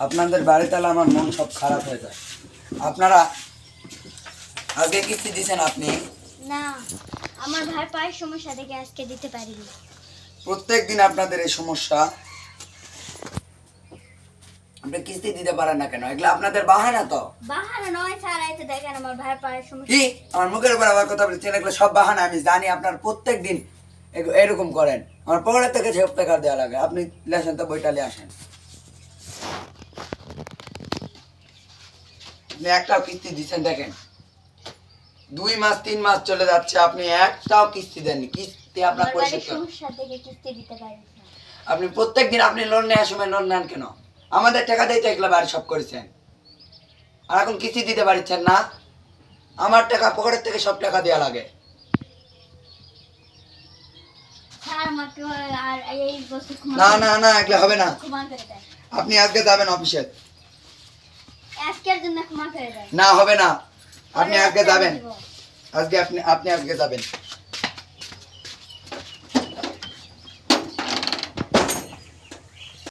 আপনাদের বাড়িতে এলে আমার মন সব খারাপ হয়ে যায়। আপনারা আগে কিস্তি দিয়েছেন আপনি? না আমার ভাই পায়ের সমস্যা থেকে আজকে দিতে পারিনি। প্রত্যেক দিন আপনাদের এই সমস্যা। আপনি কিস্তি দিতে পারেন না কেন? এগুলো আপনাদের বাহানা তো। বাহানা নয় স্যার এই তো দেখেন আমার ভাই পায়ের সমস্যা। কি? আমার মুখের উপর আবার কথা বলছেন এগুলো সব বাহানা আমি জানি আপনার প্রত্যেক দিন এরকম করেন। আমার পকেটের থেকে সব টাকা দেওয়া লাগে। আপনি লেসেন তো বইটা নিয়ে আসেন। আপনি একটাও কিস্তি দিচ্ছেন দেখেন। দুই মাস তিন মাস চলে যাচ্ছে আপনি একটাও কিস্তি দেননি। কিস্তি আপনার পরিশোধ বাড়ির সমস্যা থেকে কিস্তি দিতে পারিনি আপনি প্রত্যেক দিন আপনি লোন নেওয়ার সময় লোন নেন কেন? আমাদের টাকা দিয়ে তো এগুলো বাড়ি সব করেছেন। আর এখন কিস্তি দিতে পারছেন না। আমার টাকা পকেটের থেকে সব টাকা দেওয়া লাগে স্যার আমাকে আর এই বছর ক্ষমা না না না এগুলো হবে না। আপনি আজকে যাবেন অফিসে। না হবে না। আপনি আজকে যাবেন। আজকে আপনি আপনি আজকে যাবেন।